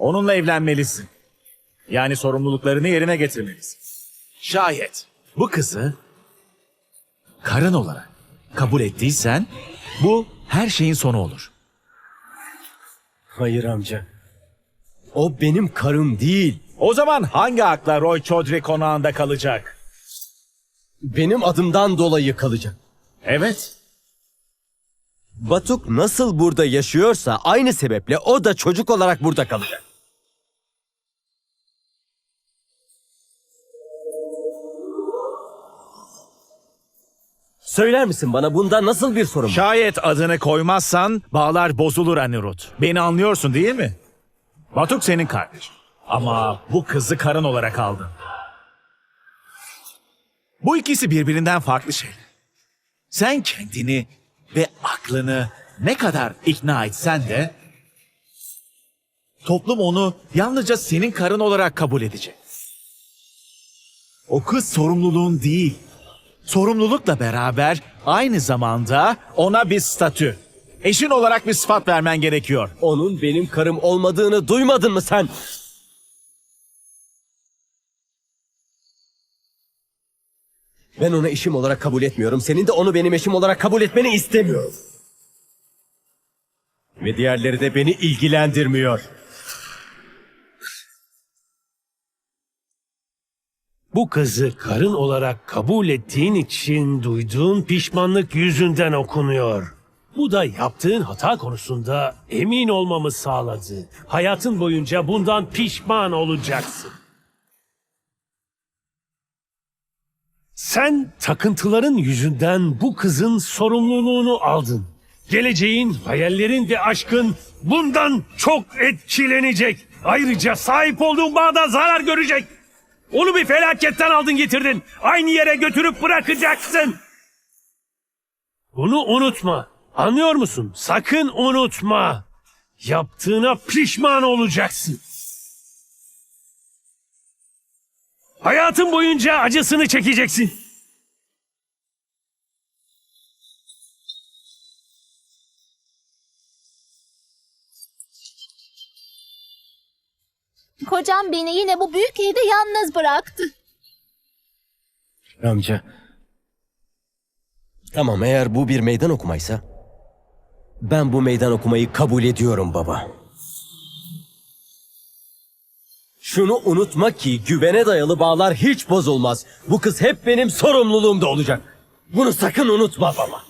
Onunla evlenmelisin. Yani sorumluluklarını yerine getirmelisin. Şayet bu kızı karın olarak kabul ettiysen bu her şeyin sonu olur. Hayır amca. O benim karım değil. O zaman hangi akla Roy Chaudhry konağında kalacak? Benim adımdan dolayı kalacak. Evet. Batuk nasıl burada yaşıyorsa aynı sebeple o da çocuk olarak burada kalacak. Söyler misin bana bunda nasıl bir sorun var? Şayet adını koymazsan bağlar bozulur Anirut. Beni anlıyorsun değil mi? Batuk senin kardeşin. Ama bu kızı karın olarak aldın. Bu ikisi birbirinden farklı şeyler. Sen kendini ve aklını ne kadar ikna etsen de toplum onu yalnızca senin karın olarak kabul edecek. O kız sorumluluğun değil, sorumlulukla beraber aynı zamanda ona bir statü, eşin olarak bir sıfat vermen gerekiyor. Onun benim karım olmadığını duymadın mı sen? Ben onu eşim olarak kabul etmiyorum. Senin de onu benim eşim olarak kabul etmeni istemiyorum. Ve diğerleri de beni ilgilendirmiyor. Bu kızı karın olarak kabul ettiğin için duyduğun pişmanlık yüzünden okunuyor. Bu da yaptığın hata konusunda emin olmamı sağladı. Hayatın boyunca bundan pişman olacaksın. Sen takıntıların yüzünden bu kızın sorumluluğunu aldın. Geleceğin, hayallerin ve aşkın bundan çok etkilenecek. Ayrıca sahip olduğun bağda zarar görecek. Onu bir felaketten aldın getirdin. Aynı yere götürüp bırakacaksın. Bunu unutma. Anlıyor musun? Sakın unutma. Yaptığına pişman olacaksın. Hayatın boyunca acısını çekeceksin. Kocam beni yine bu büyük evde yalnız bıraktı. Amca. Tamam eğer bu bir meydan okumaysa ben bu meydan okumayı kabul ediyorum baba. Şunu unutma ki güvene dayalı bağlar hiç bozulmaz. Bu kız hep benim sorumluluğumda olacak. Bunu sakın unutma baba.